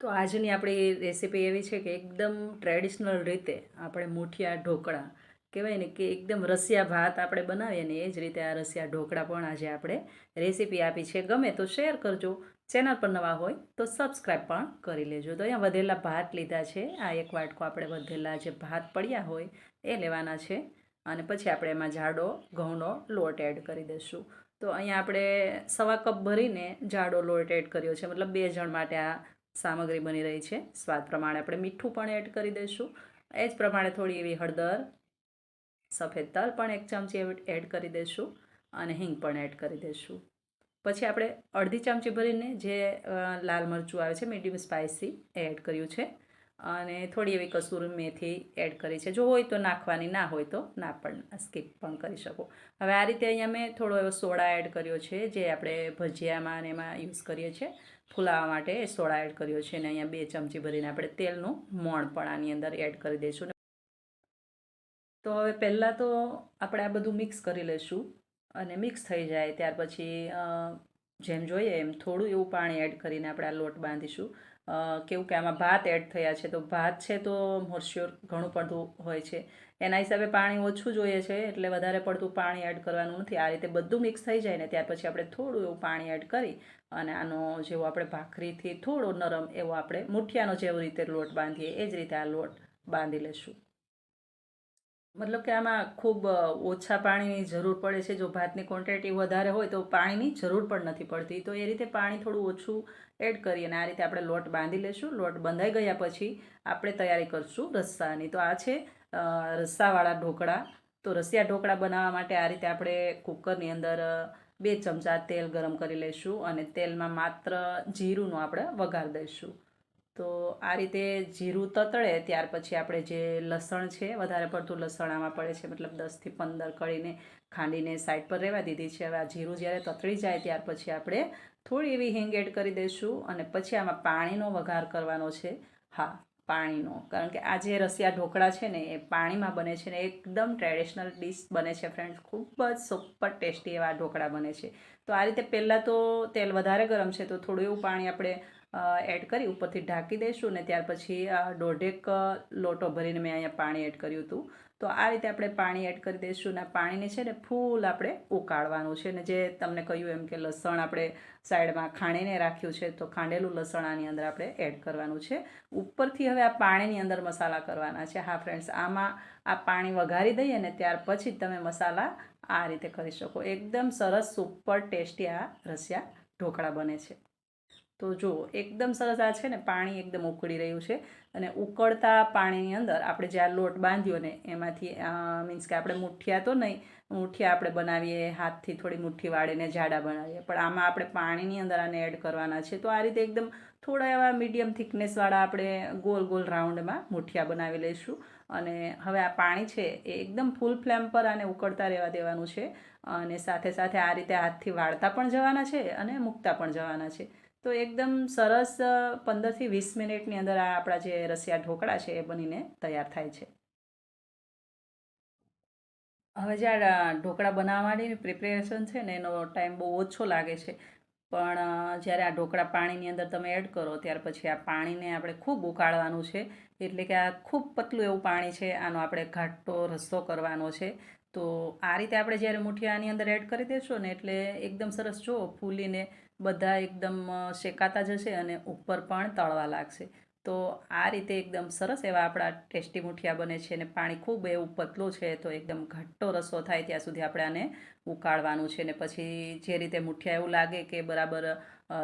તો આજની આપણી રેસીપી એવી છે કે એકદમ ટ્રેડિશનલ રીતે આપણે મૂઠિયા ઢોકળા કહેવાય ને કે એકદમ રસિયા ભાત આપણે બનાવીએ ને એ જ રીતે આ રસિયા ઢોકળા પણ આજે આપણે રેસીપી આપી છે. ગમે તો શેર કરજો. ચેનલ પર નવા હોય તો સબસ્ક્રાઈબ પણ કરી લેજો. તો અહીંયા વધેલા ભાત લીધા છે. આ એક વાટકો આપણે વધેલા જે ભાત પડ્યા હોય એ લેવાના છે. અને પછી આપણે એમાં જાડો, ઘઉંનો લોટ એડ કરી દઈશું. તો અહીંયા આપણે સવા કપ ભરીને જાડો લોટ એડ કર્યો છે. મતલબ બે જણ માટે આ સામગ્રી બની રહી છે. સ્વાદ પ્રમાણે આપણે મીઠું પણ એડ કરી દઈશું. એ જ પ્રમાણે થોડી એવી હળદર, સફેદ તલ પણ એક ચમચી એડ કરી દઈશું અને હિંગ પણ એડ કરી દઈશું. પછી આપણે અડધી ચમચી ભરીને જે લાલ મરચું આવે છે, મીડિયમ સ્પાઇસી એ એડ કર્યું છે. અને થોડી એવી કસૂર મેથી એડ કરી છે. જો હોય તો નાખવાની, ના હોય તો ના પણ, સ્કીપ પણ કરી શકો. હવે આ રીતે અહીંયા મેં થોડો એવો સોડા એડ કર્યો છે, જે આપણે ભજીયામાં અને એમાં યુઝ કરીએ છીએ. ફૂલાવા માટે સોડા એડ કર્યો છે અને અહીંયા બે ચમચી ભરીને આપણે તેલનું મોણ પણ આની અંદર એડ કરી દઈશું. તો હવે પહેલાં તો આપણે આ બધું મિક્સ કરી લઈશું અને મિક્સ થઈ જાય. ત્યાર પછી જેમ જોઈએ એમ થોડું એવું પાણી એડ કરીને આપણે આ લોટ બાંધીશું. કેવું કે આમાં ભાત એડ થયા છે. તો ભાત છે તો મોરશ્યોર ઘણું પડતું હોય છે. એના હિસાબે પાણી ઓછું જોઈએ છે, એટલે વધારે પડતું પાણી એડ કરવાનું નથી. આ રીતે બધું મિક્સ થઈ જાય ને ત્યાર પછી આપણે થોડું એવું પાણી એડ કરી અને આનો જેવો આપણે ભાખરીથી થોડો નરમ એવો આપણે મુઠિયાનો જેવો રીતે લોટ બાંધીએ, એ જ રીતે આ લોટ બાંધી લઈશું મતલબ કે આમાં ખૂબ ઓછા પાણીની જરૂર પડે છે. જો ભાતની ક્વોન્ટિટી વધારે હોય તો પાણીની જરૂર પણ નથી પડતી. તો એ રીતે પાણી થોડું ઓછું એડ કરી અને આ રીતે આપણે લોટ બાંધી લઈશું લોટ બંધાઈ ગયા પછી આપણે તૈયારી કરીશું રસ્સાની. તો આ છે રસ્સાવાળા ઢોકળા. તો રસિયા ઢોકળા બનાવવા માટે આ રીતે આપણે કુકરની અંદર બે ચમચા તેલ ગરમ કરી લઈશું અને તેલમાં માત્ર જીરુંનો આપણે વઘાર દઈશું. તો આ રીતે જીરું તતળે ત્યાર પછી આપણે જે લસણ છે, વધારે પડતું લસણ આમાં પડે છે, મતલબ દસથી પંદર કળીને ખાંડીને સાઈડ પર રહેવા દીધી છે. હવે આ જીરું જ્યારે તતળી જાય ત્યાર પછી આપણે થોડી એવી હિંગ એડ કરી દઈશું અને પછી આમાં પાણીનો વઘાર કરવાનો છે. હા, પાણીનો. કારણ કે આ જે રસિયા ઢોકળા છે ને, એ પાણીમાં બને છે ને, એકદમ ટ્રેડિશનલ ડિશ બને છે ફ્રેન્ડ્સ ખૂબ જ સુપર ટેસ્ટી એવા ઢોકળા બને છે. તો આ રીતે પહેલાં તો તેલ વધારે ગરમ છે, તો થોડું એવું પાણી આપણે એડ કરી ઉપરથી ઢાંકી દઈશું ને ત્યાર પછી દોઢેક લોટો ભરીને મેં અહીંયા પાણી એડ કર્યું હતું. તો આ રીતે આપણે પાણી એડ કરી દઈશું ને પાણીને છે ને ફૂલ આપણે ઉકાળવાનું છે ને જે તમને કહ્યું એમ કે લસણ આપણે સાઈડમાં ખાણીને રાખ્યું છે તો ખાંડેલું લસણ આની અંદર આપણે એડ કરવાનું છે. ઉપરથી હવે આ પાણીની અંદર મસાલા કરવાના છે. હા ફ્રેન્ડ્સ આમાં આ પાણી વઘારી દઈએ ને ત્યાર પછી તમે મસાલા આ રીતે કરી શકો. એકદમ સરસ, સુપર, ટેસ્ટી આ રસિયા ઢોકળા બને છે. તો જુઓ, એકદમ સરસ આ છે ને પાણી એકદમ ઉકળી રહ્યું છે અને ઉકળતા પાણીની અંદર આપણે જે આ લોટ બાંધ્યો ને, એમાંથી મીન્સ કે આપણે મુઠ્ઠિયા તો નહીં મુઠ્ઠિયા આપણે બનાવીએ, હાથથી થોડી મુઠ્ઠી વાળીને જાડા બનાવીએ, પણ આમાં આપણે પાણીની અંદર આને એડ કરવાના છે. તો આ રીતે એકદમ થોડા એવા મીડિયમ થિકનેસવાળા આપણે ગોલ ગોલ રાઉન્ડમાં મુઠ્ઠિયા બનાવી લઈશું. અને હવે આ પાણી છે એ એકદમ ફૂલ ફ્લેમ પર આને ઉકળતા રહેવા દેવાનું છે અને સાથે સાથે આ રીતે હાથથી વાળતા પણ જવાના છે અને મૂકતા પણ જવાના છે. તો એકદમ સરસ પંદરથી વીસ મિનિટની અંદર આ આપણા જે રસિયા ઢોકળા છે એ બનીને તૈયાર થાય છે. હવે જે આ ઢોકળા બનાવવા માટેની પ્રિપેરેશન છે ને એનો ટાઈમ બહુ ઓછો લાગે છે. પણ જ્યારે આ ઢોકળા પાણીની અંદર તમે એડ કરો ત્યાર પછી આ પાણીને આપણે ખૂબ ઉકાળવાનું છે. એટલે કે આ ખૂબ પતલું એવું પાણી છે, આનો આપણે ઘાટો રસ્તો કરવાનો છે. તો આ રીતે આપણે જ્યારે મુઠિયાની અંદર એડ કરી દેશો ને એટલે એકદમ સરસ જો ફૂલીને બધા એકદમ શેકાતા જશે અને ઉપર પણ તળવા લાગશે. તો આ રીતે એકદમ સરસ એવા આપણા ટેસ્ટી મુઠિયા બને છે અને પાણી ખૂબ એવું પતલું છે તો એકદમ ઘટ્ટો રસો થાય ત્યાં સુધી આપણે આને ઉકાળવાનું છે ને પછી જે રીતે મુઠિયા એવું લાગે કે બરાબર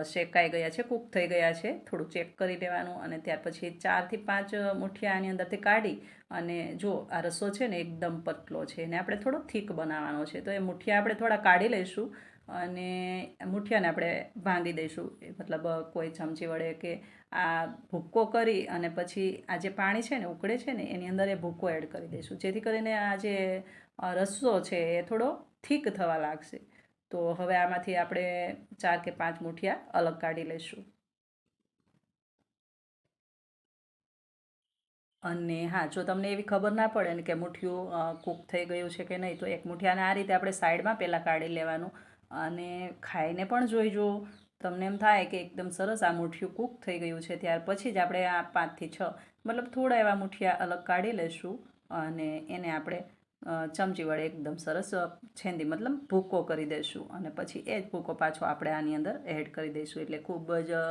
શેકાઈ ગયા છે, કૂક થઈ ગયા છે, થોડું ચેક કરી લેવાનું અને ત્યાર પછી ચારથી પાંચ મુઠિયા આની અંદરથી કાઢી અને જો આ રસો છે ને એકદમ પતલો છે અને આપણે થોડો થીક બનાવવાનો છે તો એ મુઠિયા આપણે થોડા કાઢી લઈશું અને મુઠિયાને આપણે ભાંગી દઈશું. મતલબ કોઈ ચમચી વડે કે આ ભૂક્કો કરી અને પછી આ જે પાણી છે ને, ઉકળે છે ને, એની અંદર એ ભૂક્કો એડ કરી દઈશું. જેથી કરીને આ જે રસ્સો છે એ થોડો થીક થવા લાગશે. તો હવે આમાંથી આપણે ચાર કે પાંચ મુઠિયા અલગ કાઢી લઈશું. અને હા, જો તમને એવી ખબર ના પડે ને કે મુઠિયું કૂક થઈ ગયું છે કે નહીં, તો એક મુઠિયાને આ રીતે આપણે સાઈડમાં પહેલાં કાઢી લેવાનું. અને ખાઈને પણ જોઈજો. તમને એમ થાય કે એકદમ સરસ આ મુઠિયું કૂક થઈ ગયું છે, ત્યાર પછી જ આપણે આ પાંચથી છ, મતલબ થોડા એવા મુઠિયા અલગ કાઢી લઈશું અને એને આપણે ચમચી વડે એકદમ સરસ છેંદી, મતલબ ભૂકો કરી દઈશું અને પછી એ જ ભૂકો પાછો આપણે આની અંદર એડ કરી દઈશું એટલે ખૂબ જ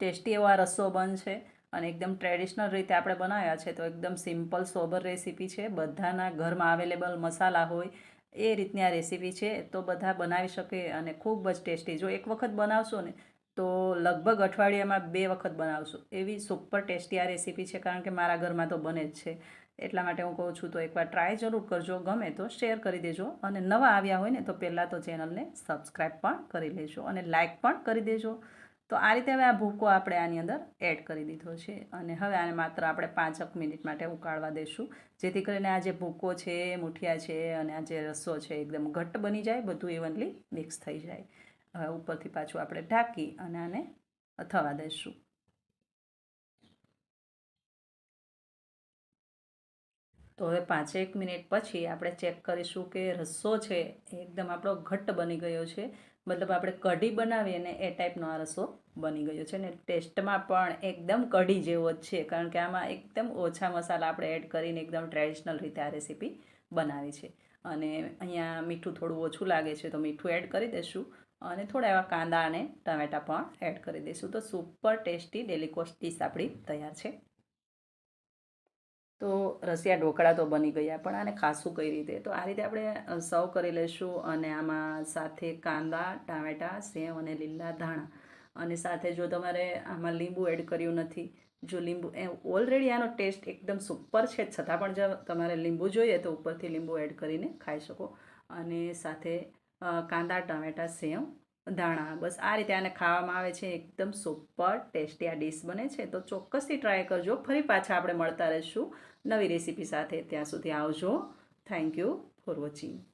ટેસ્ટી એવો આ રસ્સો બનશે અને એકદમ ટ્રેડિશનલ રીતે આપણે બનાવ્યા છે, તો એકદમ સિમ્પલ, સોબર રેસીપી છે. બધાના ઘરમાં અવેલેબલ મસાલા હોય એ રીતની આ રેસીપી છે, તો બધા બનાવી શકે અને ખૂબ જ ટેસ્ટી. જો એક વખત બનાવશો ને, તો લગભગ અઠવાડિયામાં બે વખત બનાવશો. એવી સુપર ટેસ્ટી આ રેસીપી છે, કારણ કે મારા ઘરમાં તો બને જ છે. એટલા માટે હું કહું છું, તો એકવાર ટ્રાય જરૂર કરજો. ગમે તો શેર કરી દેજો. અને નવા આવ્યા હોય ને, તો પહેલાં તો ચેનલને સબસ્ક્રાઈબ પણ કરી લેજો. અને લાઇક પણ કરી દેજો. તો આ રીતે હવે આ ભૂકો આપણે આની અંદર એડ કરી દીધો છે અને હવે આને માત્ર આપણે પાંચક મિનિટ માટે ઉકાળવા દઈશું જેથી કરીને આ જે ભૂકો છે, મુઠિયા છે અને આ જે રસો છે એકદમ ઘટ્ટ બની જાય, બધું ઇવનલી મિક્સ થઈ જાય. હવે ઉપરથી પાછું આપણે ઢાંકી અને આને થવા દઈશું તો હવે પાંચેક મિનિટ પછી આપણે ચેક કરીશું કે રસ્સો છે એકદમ આપણો ઘટ્ટ બની ગયો છે. મતલબ આપણે કઢી બનાવીએ ને એ ટાઈપનો આ રસો બની ગયો છે ને ટેસ્ટમાં પણ એકદમ કઢી જેવો જ છે, કારણ કે આમાં એકદમ ઓછા મસાલા આપણે એડ કરીને એકદમ ટ્રેડિશનલ રીતે આ રેસીપી બનાવી છે. અને અહીંયા મીઠું થોડું ઓછું લાગે છે તો મીઠું એડ કરી દઈશું અને થોડા એવા કાંદા અને ટમેટા પણ એડ કરી દઈશું. તો સુપર ટેસ્ટી ડેલિકોસ ડીશ આપણી તૈયાર છે. તો રસિયા ઢોકળા તો બની ગયા, પણ આને ખાસું કઈ રીતે? તો આ રીતે આપણે સર્વ કરી લઈશું અને આમાં સાથે કાંદા, ટામેટાં, સેવ અને લીલા ધાણા. અને સાથે જો તમારે આમાં લીંબુ એડ કર્યું નથી, જો લીંબુ, એ ઓલરેડી આનો ટેસ્ટ એકદમ સુપર છે, છતાં પણ જો તમારે લીંબુ જોઈએ તો ઉપરથી લીંબુ એડ કરીને ખાઈ શકો. અને સાથે કાંદા, ટામેટાં, સેવ ધાણા, બસ આ રીતે આને ખાવામાં આવે છે. એકદમ સુપર ટેસ્ટી આ ડીશ બને છે. તો ચોક્કસથી ટ્રાય કરજો. ફરી પાછા આપણે મળતા રહીશું. નવી રેસીપી સાથે ત્યાં સુધી આવજો. Thank you for watching